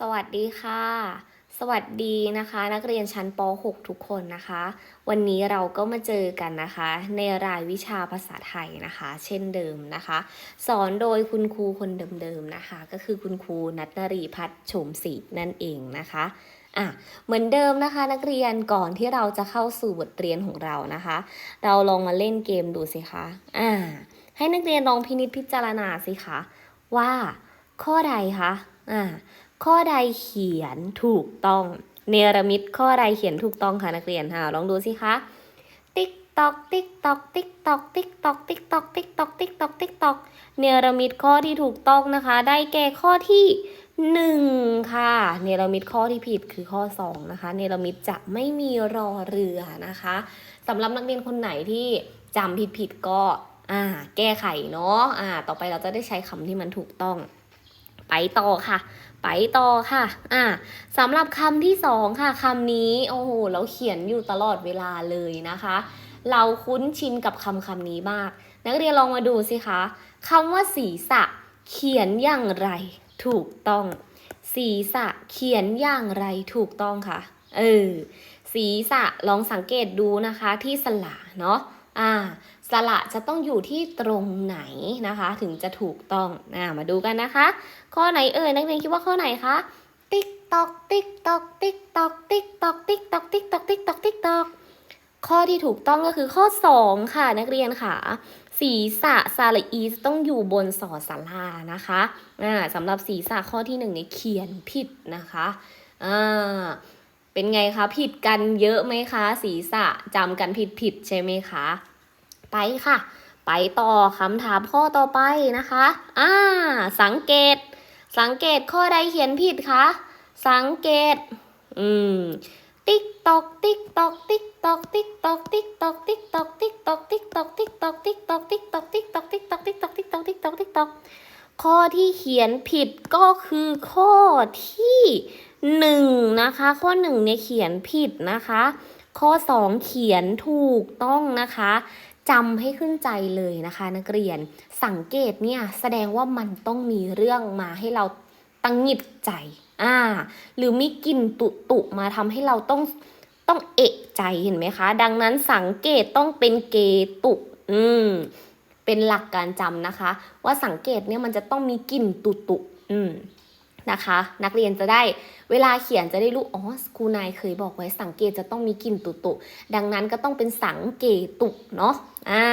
สวัสดีค่ะ สวัสดีนะคะ นักเรียนชั้นป .6 ทุกคนนะคะ วันนี้เราก็มาเจอกันนะคะ ในรายวิชาภาษาไทยนะคะ เช่นเดิมนะคะ สอนโดยคุณครูคนเดิมๆนะคะ ก็คือคุณครูนัทนรีพัฒน์โฉมศรีนั่นเองนะคะอะเหมือนเดิมนะคะนักเรียนก่อนที่เราจะเข้าสู่บทเรียนของเรานะคะ เราลองมาเล่นเกมดูสิคะอ่าให้นักเรียนลองพินิจพิจารณาสิคะว่าข้อใดคะอ่า ข้อใดเขียนถูกต้อง เนรมิตข้อใดเขียนถูกต้องคะนักเรียนค่ะลองดูสิคะ ติ๊กตอกติ๊กตอกติ๊กตอกติ๊กตอกติ๊กตอกติ๊กตอกติ๊กตอกติ๊กตอกเนรมิตข้อที่ถูกต้องนะคะ ได้แก่ข้อที่หนึ่งค่ะ เนรมิตข้อที่ผิดคือข้อสองนะคะ เนรมิตจะไม่มีรอเรือนะคะสำหรับนักเรียนคนไหนที่จำผิดผิดก็อ่าแก้ไขเนาะอ่า ต่อไปเราจะได้ใช้คำที่มันถูกต้อง ไปต่อค่ะ ไปต่อค่ะ อ่าสำหรับคำที่สองค่ะคำนี้โอ้โหเราเขียนอยู่ตลอดเวลาเลยนะคะ เราคุ้นชินกับคำคำนี้มาก นักเรียนลองมาดูสิคะคำว่าศีรษะ เขียนอย่างไร ถูกต้อง ศีรษะเขียนอย่างไรถูกต้องค่ะ เออศีรษะลองสังเกตดูนะคะที่สระเนาะอ่า สระจะต้องอยู่ที่ตรงไหนนะคะ ถึงจะถูกต้องอ่ามาดูกันนะคะ ข้อไหนเอ่ยนักเรียนคิดว่าข้อไหนคะติ๊กตอกติ๊กตอกติ๊กตอกติ๊กตอกติ๊กตอกติ๊กตอกติ๊กตอกติ๊กตอกข้อที่ถูกต้องก็คือข้อ 2 ค่ะนักเรียนค่ะศีรษะซาลอีจะต้องอยู่บนสอสารานะคะอ่าสำหรับศีรษะข้อที่หนึ่งเนี่ยเขียนผิดนะคะอ่าเป็นไงคะผิดกันเยอะไหมคะ ศีรษะจำกันผิดผิดใช่ไหมคะ ไปค่ะ ไปต่อคำถามข้อต่อไปนะคะ อ่า สังเกต สังเกตข้อใดเขียนผิดคะ สังเกต อืม ติ๊กตอก ติ๊กตอก ติ๊กตอก ติ๊กตอก ติ๊กตอก ติ๊กตอก ติ๊กตอก ติ๊กตอก ติ๊กตอก ติ๊กตอก ติ๊กตอก ติ๊กตอก ติ๊กตอก ติ๊กตอก ติ๊กตอก ติ๊กตอก ติ๊กตอก ข้อที่เขียนผิดก็คือข้อที่หนึ่งนะคะ ข้อหนึ่งเนี่ยเขียนผิดนะคะข้อสองเขียนถูกต้องนะคะ จำให้ขึ้นใจเลยนะคะ นักเรียนสังเกตเนี่ยแสดงว่ามันต้องมีเรื่องมาให้เราตังหงิดใจอ่าหรือมีกลิ่นตุตุมาทำให้เราต้องต้องเอะใจเห็นไหมคะ ดังนั้นสังเกตต้องเป็นเกตุ อืม เป็นหลักการจำนะคะ ว่าสังเกตเนี่ยมันจะต้องมีกลิ่นตุตุอืมนะคะ นักเรียนจะได้เวลาเขียนจะได้รู้อ๋อครูนายเคยบอกไว้สังเกตจะต้องมีกลิ่นตุตุดังนั้นก็ต้องเป็นสังเกตุเนาะ อ่า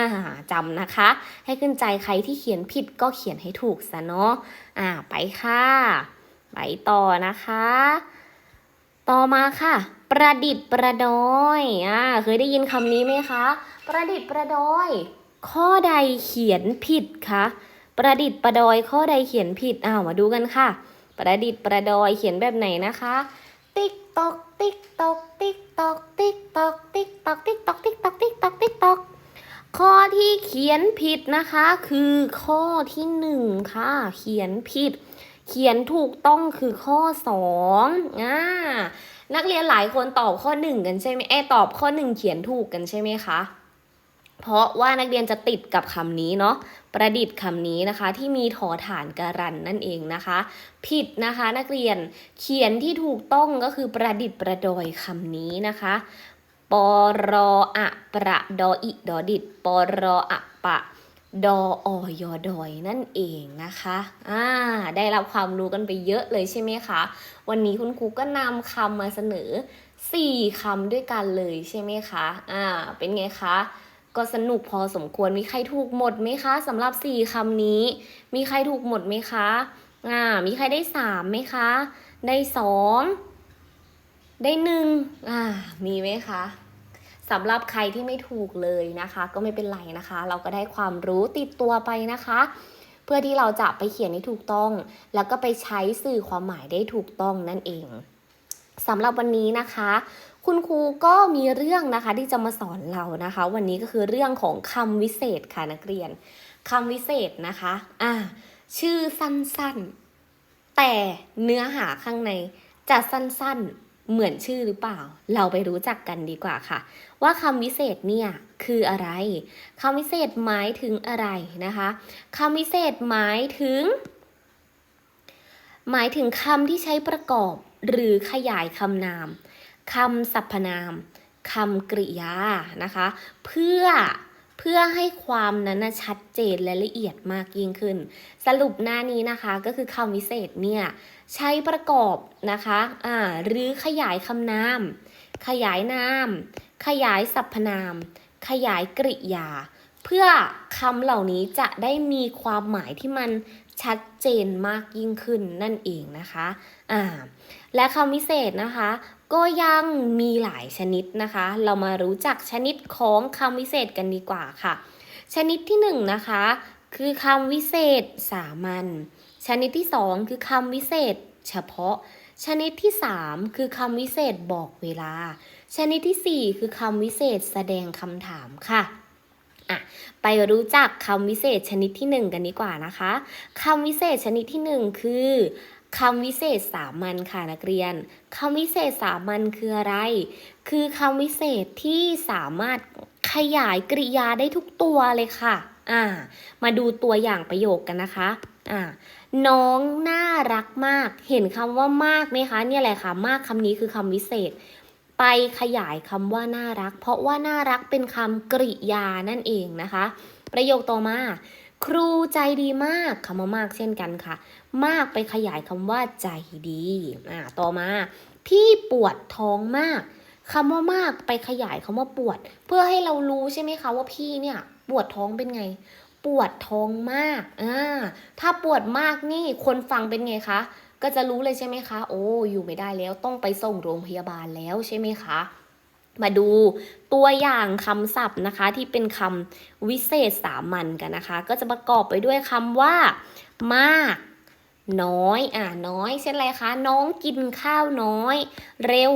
จำนะคะ ให้ขึ้นใจใครที่เขียนผิดก็เขียนให้ถูกซะเนาะอ่าไปค่ะ ไปต่อนะคะ ต่อมาค่ะ ประดิษฐ์ประดอยอ่าเคยได้ยินคำนี้ไหมคะ ประดิษฐ์ประดอย ข้อใดเขียนผิดคะประดิษฐ์ประดอยข้อใดเขียนผิดอ้าวมาดูกันค่ะ ประดิษฐ์ประดอยเขียนแบบไหนนะคะติ๊กตอกติ๊กตอกติ๊กตอกติ๊กตอกติ๊กตอกติ๊กตอกติ๊กตอกติ๊กตอกติ๊กตอก ข้อที่เขียนผิดนะคะ คือข้อที่หนึ่งค่ะ เขียนผิด เขียนถูกต้องคือข้อสองอ่านักเรียนหลายคนตอบข้อหนึ่งกันใช่ไหมเอตอบข้อหนึ่งเขียนถูกกันใช่ไหมคะเพราะว่านักเรียนจะติดกับคำนี้เนาะประดิษฐ์คำนี้นะคะ ที่มีถอฐานการันนั่นเองนะคะ ผิดนะคะนักเรียนเขียนที่ถูกต้องก็คือประดิษฐ์ประดอยคำนี้นะคะ ปรออะประดออิดอดิดปรออะปะดออยอดอยนั่นเองนะคะอ่าได้รับความรู้กันไปเยอะเลยใช่ไหมคะ วันนี้คุณครูก็นำคำมาเสนอ 4คำด้วยกันเลยใช่ไหมคะอ่าเป็นไงคะ ก็สนุกพอสมควรมีใครถูกหมดไหมคะสำหรับ 4คำนี้ มีใครถูกหมดไหมคะอ่ามีใครได้ 3ไหมคะ ได้ 2 ได้ 1อ่ามีไหมคะ สำหรับใครที่ไม่ถูกเลยนะคะ ก็ไม่เป็นไรนะคะ เราก็ได้ความรู้ติดตัวไปนะคะ เพื่อที่เราจะไปเขียนให้ถูกต้อง แล้วก็ไปใช้สื่อความหมายได้ถูกต้องนั่นเองสำหรับวันนี้นะคะ คุณครูก็มีเรื่องนะคะที่จะมาสอนเรานะคะ วันนี้ก็คือเรื่องของคำวิเศษค่ะนักเรียนคำวิเศษนะคะอ่าชื่อสั้นๆ แต่เนื้อหาข้างในจะสั้นๆ เหมือนชื่อหรือเปล่า เราไปรู้จักกันดีกว่าค่ะ ว่าคำวิเศษเนี่ยคืออะไรคำวิเศษหมายถึงอะไรนะคะคำวิเศษหมายถึง หมายถึงคำที่ใช้ประกอบหรือขยายคำนามคำสรรพนามคำกริยานะคะ เพื่อเพื่อให้ความนั้นชัดเจนและละเอียดมากยิ่งขึ้น สรุปหน้านี้นะคะก็คือคำวิเศษเนี่ย ใช้ประกอบนะคะอ่าหรือขยายคำนาม ขยายนาม ขยายสรรพนาม ขยายกริยา เพื่อคำเหล่านี้จะได้มีความหมายที่มันชัดเจนมากยิ่งขึ้นนั่นเองนะคะอ่าและคำวิเศษนะคะ ก็ยังมีหลายชนิดนะคะ เรามารู้จักชนิดของคำวิเศษกันดีกว่าค่ะ ชนิดที่หนึ่งนะคะคือคำวิเศษสามัญ ชนิดที่สองคือคำวิเศษ เฉพาะ ชนิดที่สามคือคำวิเศษบอกเวลา ชนิดที่สี่คือคำวิเศษแสดงคำถามค่ะอะไปรู้จักคำวิเศษชนิดที่หนึ่งกันดีกว่านะคะคำวิเศษชนิดที่หนึ่งคือคำวิเศษสามัญค่ะนักเรียนคำวิเศษสามัญคืออะไร คือคำวิเศษที่สามารถขยายกริยาได้ทุกตัวเลยค่ะ อ่า มาดูตัวอย่างประโยคกันนะคะ อ่า น้องน่ารักมาก เห็นคำว่ามากไหมคะ เนี่ยแหละค่ะ มากคำนี้คือคำวิเศษ ไปขยายคำว่าน่ารัก เพราะว่าน่ารักเป็นคำกริยานั่นเองนะคะ ประโยคต่อมา ครูใจดีมากคำว่ามากเช่นกันค่ะ มากไปขยายคำว่าใจดีอ่าต่อมา พี่ปวดท้องมากคำว่ามากไปขยายคำว่าปวด เพื่อให้เรารู้ใช่ไหมคะว่าพี่เนี่ยปวดท้องเป็นไง ปวดท้องมากอ่าถ้าปวดมากนี่คนฟังเป็นไงคะ ก็จะรู้เลยใช่ไหมคะ โอ้ อยู่ไม่ได้แล้วต้องไปส่งโรงพยาบาลแล้วใช่ไหมคะ มาดูตัวอย่างคำศัพท์นะคะที่เป็นคำวิเศษสามัญกันนะคะ ก็จะประกอบไปด้วยคำว่า มากน้อยอ่าน้อยเช่นไรคะ น้องกินข้าวน้อย เร็ว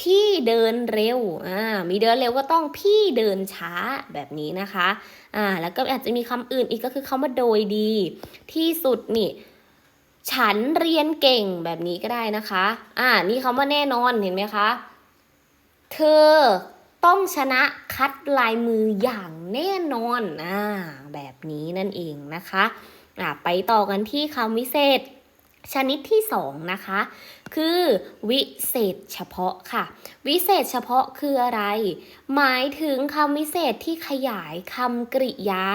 พี่เดินเร็วอ่ามีเดินเร็วก็ต้องพี่เดินช้าแบบนี้นะคะ อ่า แล้วก็อาจจะมีคำอื่นอีกก็คือคำว่าโดยดี ที่สุดนี่ ฉันเรียนเก่งแบบนี้ก็ได้นะคะ อ่า นี่คำว่าแน่นอนเห็นไหมคะ เธอต้องชนะคัดลายมืออย่างแน่นอน อ่า แบบนี้นั่นเองนะคะ อ่า ไปต่อกันที่คำวิเศษ ชนิดที่สองนะคะ คือวิเศษเฉพาะค่ะ วิเศษเฉพาะคืออะไร หมายถึงคำวิเศษที่ขยายคำกริยา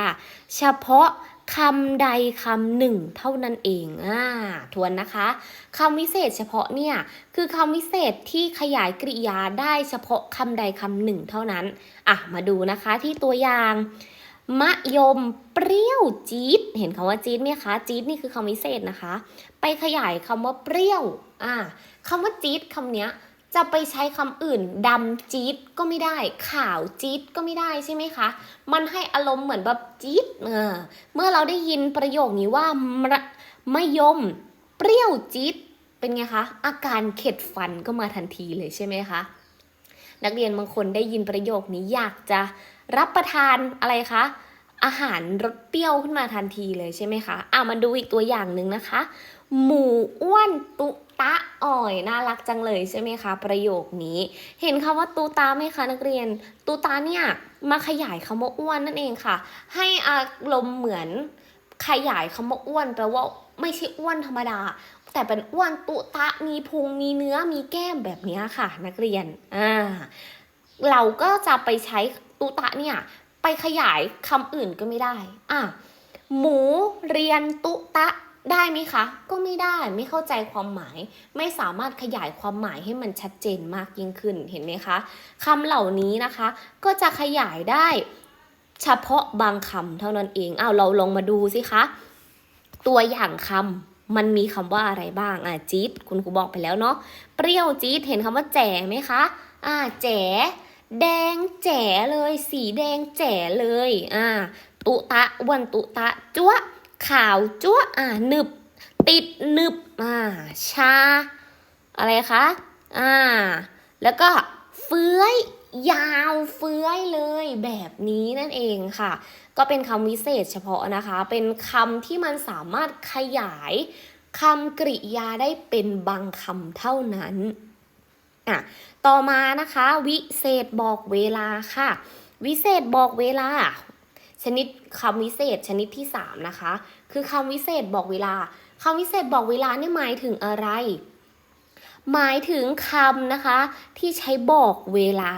เฉพาะคำใดคำหนึ่งเท่านั้นเองอ่าทวนนะคะคำวิเศษเฉพาะเนี่ยคือคำวิเศษที่ขยายกริยาได้เฉพาะคำใดคำหนึ่งเท่านั้นอะมาดูนะคะที่ตัวอย่าง มะยมเปรี้ยวจี๊ดเห็นคำว่าจี๊ดไหมคะจี๊ดนี่คือคำวิเศษนะคะ ไปขยายคำว่าเปรี้ยวอ่าคำว่าจี๊ดคำเนี้ยจะไปใช้คำอื่นดำจี๊ดก็ไม่ได้ ขาวจี๊ดก็ไม่ได้ใช่ไหมคะ มันให้อารมณ์เหมือนแบบจี๊ดเออเมื่อเราได้ยินประโยคนี้ว่ามะมะยม เปรี้ยวจี๊ดเป็นไงคะ อาการเข็ดฟันก็มาทันทีเลยใช่ไหมคะ นักเรียนบางคนได้ยินประโยคนี้อยากจะ รับประทานอะไรคะอาหารรสเปรี้ยวขึ้นมาทันทีเลยใช่ไหมคะอะมาดูอีกตัวอย่างหนึ่งนะคะ หมูอ้วนตุตะอ่อยน่ารักจังเลยใช่ไหมคะ ประโยคนี้ เห็นคำว่าตูตาไหมคะนักเรียน ตูตาเนี่ยมาขยายคำว่าอ้วนนั่นเองค่ะ ให้อารมณ์เหมือนขยายคำว่าอ้วนแปลว่าไม่ใช่อ้วนธรรมดา แต่เป็นอ้วนตุตะมีพุงมีเนื้อมีแก้มแบบนี้ค่ะ นักเรียนอ่าเราก็จะไปใช้ ตุตะเนี่ยไปขยายคำอื่นก็ไม่ได้ อะ หมูเรียนตุตะได้ไหมคะ ก็ไม่ได้ไม่เข้าใจความหมาย ไม่สามารถขยายความหมายให้มันชัดเจนมากยิ่งขึ้นเห็นไหมคะคำเหล่านี้นะคะ ก็จะขยายได้เฉพาะบางคำเท่านั้นเองเอาเราลองมาดูสิคะ ตัวอย่างคำมันมีคำว่าอะไรบ้างอะจี๊ดคุณครูบอกไปแล้วเนาะเปรี้ยวจี๊ดเห็นคำว่าแจ๋ไหมคะ อ่าแจ๋ แดงแจ๋เลย สีแดงแจ๋เลยอ่าตุตะวันตุตะจั๊วขาวจั๊วอ่าหนึบ ติดหนึบอ่าชา อะไรคะอ่า แล้วก็เฟื้อยยาวเฟื้อยเลยแบบนี้นั่นเองค่ะ ก็เป็นคำวิเศษเฉพาะนะคะ เป็นคำที่มันสามารถขยายคำกริยาได้เป็นบางคำเท่านั้นอะ ต่อมานะคะ วิเศษบอกเวลาค่ะ วิเศษบอกเวลา ชนิดคำวิเศษชนิดที่ 3 นะคะ คือคำวิเศษบอกเวลาคำวิเศษบอกเวลาเนี่ยหมายถึงอะไร หมายถึงคำนะคะ ที่ใช้บอกเวลา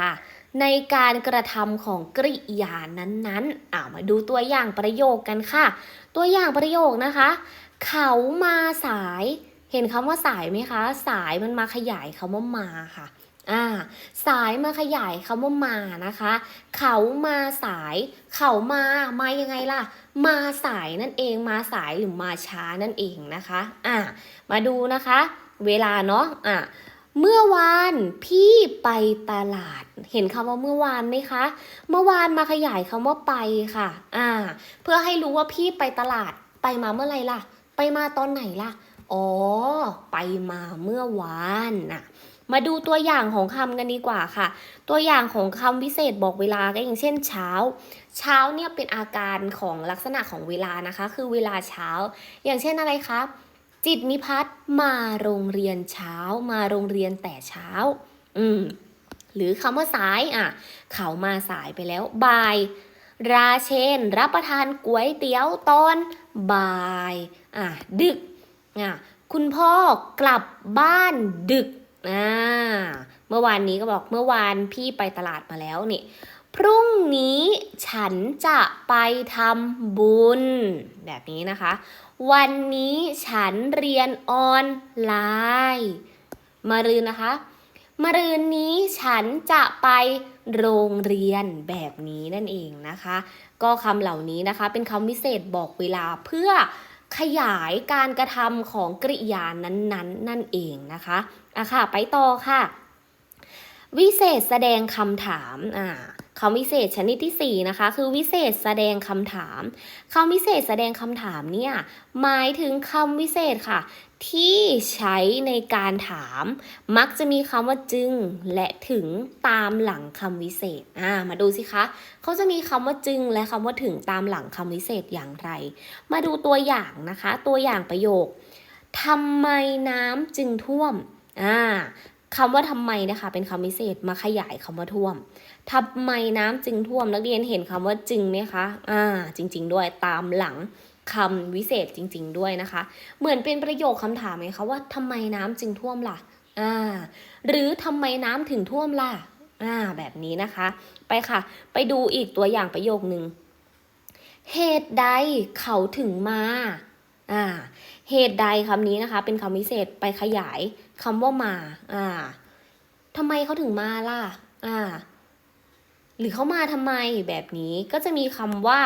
ในการกระทำของกริยานั้นๆอ่ามาดูตัวอย่างประโยคกันค่ะ ตัวอย่างประโยคนะคะ เขามาสาย เห็นคำว่าสายไหมคะ สายมันมาขยายคำว่ามาค่ะ อ่าสายมาขยายคำว่ามานะคะ เขามาสาย เขามามายังไงล่ะ มาสายนั่นเองมาสายหรือมาช้านั่นเองนะคะอ่ามาดูนะคะ เวลาเนาะอะเมื่อวานพี่ไปตลาด เห็นคำว่าเมื่อวานไหมคะ เมื่อวานมาขยายคำว่าไปค่ะ อ่า เพื่อให้รู้ว่าพี่ไปตลาดไปมาเมื่อไหร่ล่ะ ไปมาตอนไหนล่ะ อ๋อ ไปมาเมื่อวานน่ะ มาดูตัวอย่างของคำกันดีกว่าค่ะ ตัวอย่างของคำวิเศษบอกเวลาก็อย่างเช่นเช้า เช้าเนี่ยเป็นอาการของลักษณะของเวลานะคะ คือเวลาเช้า อย่างเช่นอะไรคะจิตนิพัฒน์มาโรงเรียนเช้า มาโรงเรียนแต่เช้า อืมหรือคำว่าสายอะ เขามาสายไปแล้วบ่าย ราเชน รับประทานก๋วยเตี๋ยวตอนบ่าย อะ ดึกอะคุณพ่อกลับบ้านดึก อ่าเมื่อวานนี้ก็บอกเมื่อวานพี่ไปตลาดมาแล้วนี่ พรุ่งนี้ฉันจะไปทำบุญ แบบนี้นะคะ วันนี้ฉันเรียนออนไลน์มารืนนะคะมารืนนี้ฉันจะไปโรงเรียนแบบนี้นั่นเองนะคะ ก็คำเหล่านี้นะคะเป็นคำวิเศษบอกเวลาเพื่อ ขยายการกระทำของกริยานั้นๆนนนั่นเองนะคะอะค่ะ ไปต่อค่ะ วิเศษแสดงคำถามอ่า คำวิเศษชนิดที่ 4 นะคะ คือวิเศษแสดงคำถามคำวิเศษแสดงคำถามเนี่ยหมายถึงคำวิเศษค่ะ ที่ใช้ในการถาม มักจะมีคำว่าจึง และถึงตามหลังคำวิเศษอ่ามาดูสิคะเขาจะมีคำว่าจึง และคำว่าถึงตามหลังคำวิเศษอย่างไร มาดูตัวอย่างนะคะ ตัวอย่างประโยคทำไมน้ำจึงท่วมอ่าคำว่าทำไมนะคะ เป็นคำวิเศษมาขยายคำว่าท่วม ทำไมน้ำจึงท่วมนักเรียนเห็นคำว่าจึงไหมคะ อ่า จริง ๆ ด้วยตามหลังคำวิเศษจริง ๆ ด้วยนะคะ เหมือนเป็นประโยคคำถามไหมคะว่าทำไมน้ำจึงท่วมล่ะ อ่า หรือทำไมน้ำถึงท่วมล่ะ อ่า แบบนี้นะคะ ไปค่ะ ไปดูอีกตัวอย่างประโยคหนึ่งเหตุใดเขาถึงมา อ่า เหตุใดคำนี้นะคะ เป็นคำวิเศษไปขยายคำว่ามา อ่าทำไมเขาถึงมาล่ะ อ่า รือเขามาทำไมแบบนี้ก็จะมีคำว่า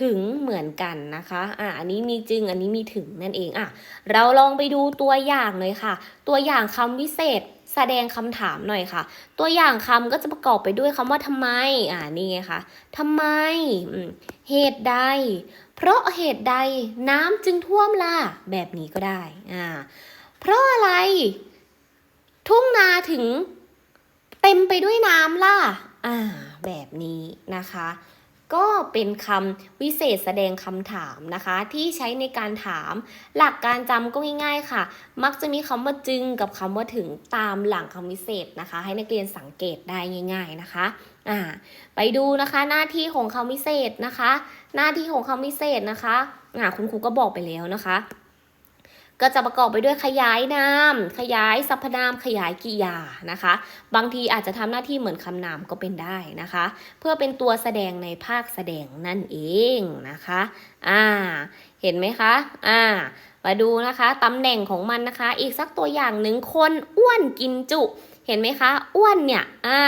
ถึงเหมือนกันนะคะ อะ อันนี้มีจึง อันนี้มีถึงนั่นเอง อะ เราลองไปดูตัวอย่างเลยค่ะ ตัวอย่างคำวิเศษแสดงคำถามหน่อยค่ะ ตัวอย่างคำก็จะประกอบไปด้วยคำว่าทำไม อ่า นี่ไงคะทำไม เหตุใด เพราะเหตุใดน้ำจึงท่วมล่ะ แบบนี้ก็ได้ อ่า เพราะอะไร ทุ่งนาถึงเต็มไปด้วยน้ำล่ะ อ่า แบบนี้นะคะ ก็เป็นคำวิเศษแสดงคำถามนะคะ ที่ใช้ในการถาม หลักการจำก็ง่ายๆค่ะ มักจะมีคำว่าจึงกับคำว่าถึงตามหลังคำวิเศษนะคะ ให้นักเรียนสังเกตได้ง่าย ๆนะคะอ่าไปดูนะคะหน้าที่ของคำวิเศษนะคะ หน้าที่ของคำวิเศษนะคะอ่าคุณครูก็บอกไปแล้วนะคะ ก็จะประกอบไปด้วยขยายนาม ขยายสรรพนาม ขยายกริยานะคะ บางทีอาจจะทำหน้าที่เหมือนคำนามก็เป็นได้นะคะ เพื่อเป็นตัวแสดงในภาคแสดงนั่นเองนะคะอ่าเห็นไหมคะอ่ามาดูนะคะตำแหน่งของมันนะคะ อีกสักตัวอย่างหนึ่งคนอ้วนกินจุ เห็นไหมคะ อ้วนเนี่ยอ่า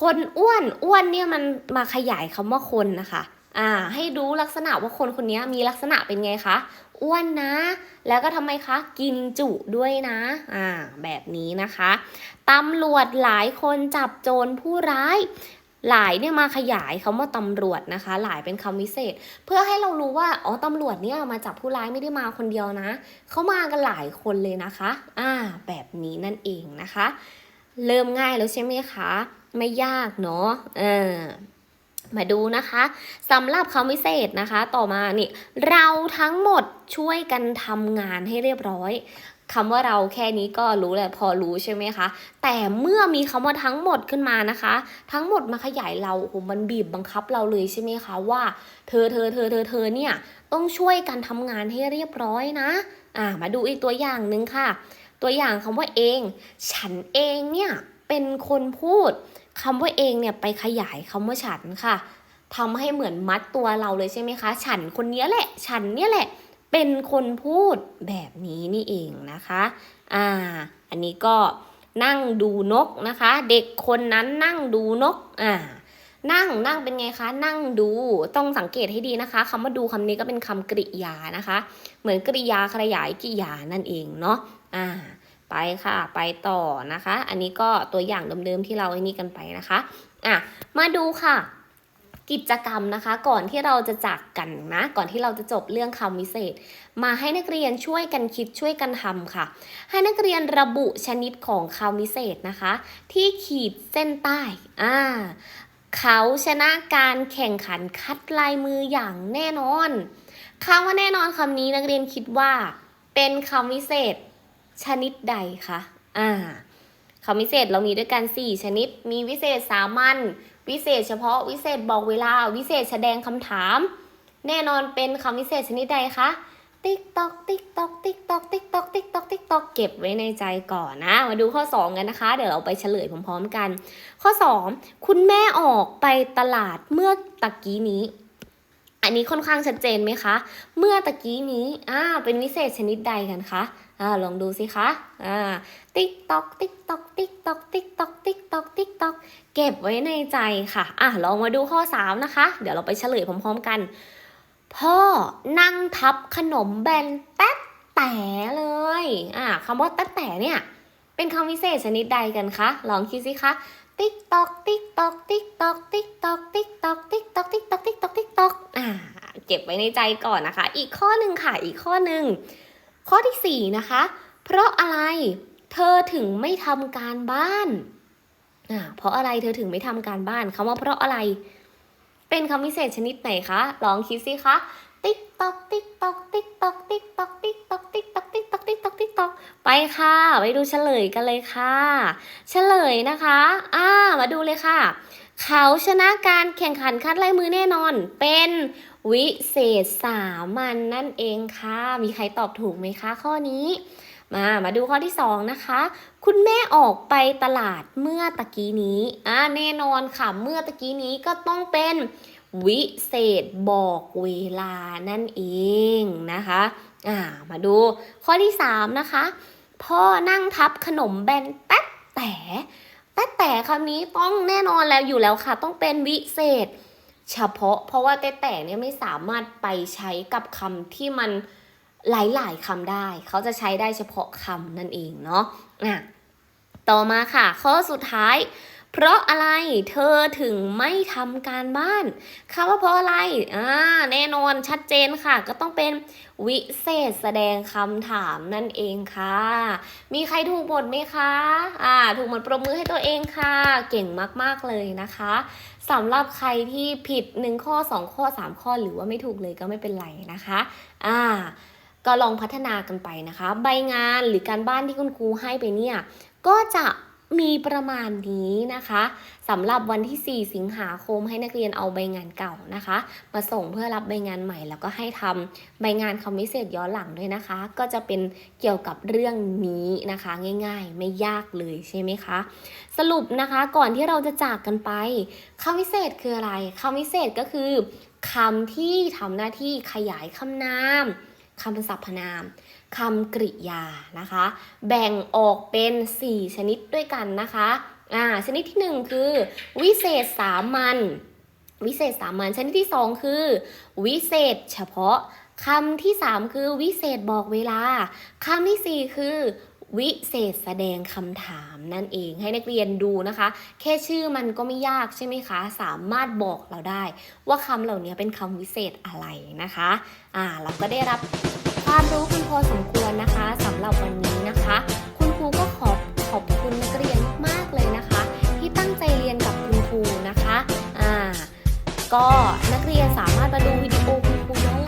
คนอ้วนอ้วนเนี่ยมันมาขยายคำว่าคนนะคะอ่าให้รู้ลักษณะว่าคนคนนี้มีลักษณะเป็นไงคะ อ้วนนะ แล้วก็ทำไมคะกินจุด้วยนะ อ่า แบบนี้นะคะตำรวจหลายคนจับโจรผู้ร้ายหลายเนี่ยมาขยายคำว่าตำรวจนะคะ หลายเป็นคำวิเศษ เพื่อให้เรารู้ว่าอ๋อตำรวจเนี่ยมาจับผู้ร้ายไม่ได้มาคนเดียวนะเขามากันหลายคนเลยนะคะ อ่า แบบนี้นั่นเองนะคะ เริ่มง่ายแล้วใช่ไหมคะ ไม่ยากเนาะเออ มาดูนะคะสำหรับคำวิเศษนะคะ ต่อมานี่เราทั้งหมดช่วยกันทำงานให้เรียบร้อยคำว่าเราแค่นี้ก็รู้แหละพอรู้ใช่ไหมคะ แต่เมื่อมีคำว่าทั้งหมดขึ้นมานะคะ ทั้งหมดมาขยายเราโอ้โหมันบีบบังคับเราเลยใช่ไหมคะว่า เธอเธอเธอเธอเธอเนี่ยต้องช่วยกันทำงานให้เรียบร้อยนะ อ่ามาดูอีกตัวอย่างหนึ่งค่ะ ตัวอย่างคำว่าเอง ฉันเองเนี่ยเป็นคนพูด คำว่าเองเนี่ยไปขยายคำว่าฉันค่ะทำให้เหมือนมัดตัวเราเลยใช่ไหมคะ ฉันคนเนี้ยแหละ ฉันเนี่ยแหละ เป็นคนพูดแบบนี้นี่เองนะคะ อ่า อันนี้ก็นั่งดูนกนะคะ เด็กคนนั้นนั่งดูนก อ่า นั่งนั่งเป็นไงคะ นั่งดู ต้องสังเกตให้ดีนะคะคำว่าดูคำนี้ก็เป็นคำกริยานะคะ เหมือนกริยาขยายกริยานั่นเองเนาะ อ่า ไปค่ะ ไปต่อนะคะ อันนี้ก็ตัวอย่างเดิมๆที่เราไอ้นี่กันไปนะคะอะมาดูค่ะ กิจกรรมนะคะ ก่อนที่เราจะจากกันนะ ก่อนที่เราจะจบเรื่องคำวิเศษ มาให้นักเรียนช่วยกันคิดช่วยกันทำค่ะ ให้นักเรียนระบุชนิดของคำวิเศษนะคะ ที่ขีดเส้นใต้อ่าเขาชนะการแข่งขันคัดลายมืออย่างแน่นอนคำว่าแน่นอนคำนี้นักเรียนคิดว่า เป็นคำวิเศษ ชนิดใดคะอ่าคำวิเศษเรามีด้วยกัน 4 ชนิด มีวิเศษสามัญวิเศษเฉพาะวิเศษบอกเวลา วิเศษแสดงคำถาม แน่นอนเป็นคำวิเศษชนิดใดคะติ๊กตอกติ๊กตอกติ๊กตอกติ๊กตอกติ๊กตอกติ๊กตอกเก็บไว้ในใจก่อนนะ มาดูข้อ 2 กันนะคะ เดี๋ยวเราไปเฉลยพร้อมๆกัน ข้อ 2 คุณแม่ออกไปตลาดเมื่อตะกี้นี้ อันนี้ค่อนข้างชัดเจนไหมคะ เมื่อตะกี้นี้อ่าเป็นวิเศษชนิดใดกันคะ อ่าลองดูสิคะอ่าติ๊กตอกติ๊กตอกติ๊กตอกติ๊กตอกติ๊กตอกติ๊กตอกเก็บไว้ในใจค่ะอะลองมาดูข้อ 3 นะคะ เดี๋ยวเราไปเฉลยพร้อมๆกัน พ่อนั่งทับขนมแบนแต๊ะแต่เลยอ่าคำว่าแต๊ะแต่เนี่ยเป็นคำวิเศษชนิดใดกันคะลองคิดสิคะติ๊กตอกติ๊กตอกติ๊กตอกติ๊กตอกติ๊กตอกติ๊กตอกติ๊กตอกติ๊กตอกติ๊กตอกอ่าเก็บไว้ในใจก่อนนะคะ อีกข้อหนึ่งค่ะอีกข้อหนึ่ง ข้อที่สี่นะคะ เพราะอะไรเธอถึงไม่ทำการบ้านอ่าเพราะอะไรเธอถึงไม่ทำการบ้านคำว่าเพราะอะไร เป็นคำวิเศษชนิดไหนคะ ลองคิดสิคะติ๊กตอกติ๊กตอกติ๊กตอกติ๊กตอกติ๊กตอกติ๊กตอกติ๊กตอกติ๊กตอกติ๊กตอกไปค่ะ ไปดูเฉลยกันเลยค่ะ เฉลยนะคะ อ่า มาดูเลยค่ะ เขาชนะการแข่งขันคัดลายมือแน่นอน เป็น วิเศษสามัญนนั่นเองค่ะ มีใครตอบถูกไหมคะข้อนี้ มามาดูข้อที่สองนะคะ คุณแม่ออกไปตลาดเมื่อตะกี้นี้อ่าแน่นอนค่ะ เมื่อตะกี้นี้ก็ต้องเป็นวิเศษบอกเวลานั่นเองนะคะอ่ามาดูข้อที่สามนะคะ พ่อนั่งทับขนมแบนแต๊ะแต่แต๊ะแต่คำนี้ต้องแน่นอนแล้วอยู่แล้วค่ะ ต้องเป็นวิเศษ เฉพาะ เพราะว่าแต๊ะแต่เนี่ยไม่สามารถไปใช้กับคำที่มันหลายๆคำได้ เขาจะใช้ได้เฉพาะคำนั่นเองเนาะอะต่อมาค่ะ ข้อสุดท้าย เพราะอะไรเธอถึงไม่ทำการบ้านคำว่าเพราะอะไรอ่าแน่นอนชัดเจนค่ะ ก็ต้องเป็นวิเศษแสดงคำถามนั่นเองค่ะ มีใครถูกหมดไหมคะ อ่า ถูกหมดปรบมือให้ตัวเองค่ะ เก่งมากๆเลยนะคะ สำหรับใครที่ผิด 1 ข้อ 2 ข้อ 3 ข้อหรือว่าไม่ถูกเลยก็ไม่เป็นไรนะคะอ่าก็ลองพัฒนากันไปนะคะ ใบงานหรือการบ้านที่คุณครูให้ไปเนี่ยก็จะ มีประมาณนี้นะคะสำหรับวันที่ 4 สิงหาคมให้นักเรียนเอาใบงานเก่านะคะ มาส่งเพื่อรับใบงานใหม่ แล้วก็ให้ทำใบงานคอมพิเศษย้อนหลังด้วยนะคะ ก็จะเป็นเกี่ยวกับเรื่องนี้นะคะ ง่ายๆ ไม่ยากเลยใช่ไหมคะ สรุปนะคะก่อนที่เราจะจากกันไปคำวิเศษคืออะไรคำวิเศษก็คือคำที่ทำหน้าที่ขยายคำนามคำสรรพนาม คำกริยานะคะ แบ่งออกเป็น 4 ชนิดด้วยกันนะคะอ่าชนิดที่ 1 คือ วิเศษสามัญวิเศษสามัญชนิดที่ 2 คือ วิเศษเฉพาะคำที่ 3 คือวิเศษบอกเวลาคำทีสี่ 4 คือวิเศษแสดงคำถามนั่นเองให้นักเรียนดูนะคะ แค่ชื่อมันก็ไม่ยากใช่ไหมคะ สามารถบอกเราได้ ว่าคำเหล่านี้เป็นคำวิเศษอะไรนะคะ อ่า เราก็ได้รับ ความรู้กันพอสมควรนะคะสำหรับวันนี้นะคะ คุณครูก็ขอบขอบคุณนักเรียนมากๆเลยนะคะ ที่ตั้งใจเรียนกับคุณครูนะคะอ่าก็นักเรียนสามารถมาดูวิดีโอคุณครู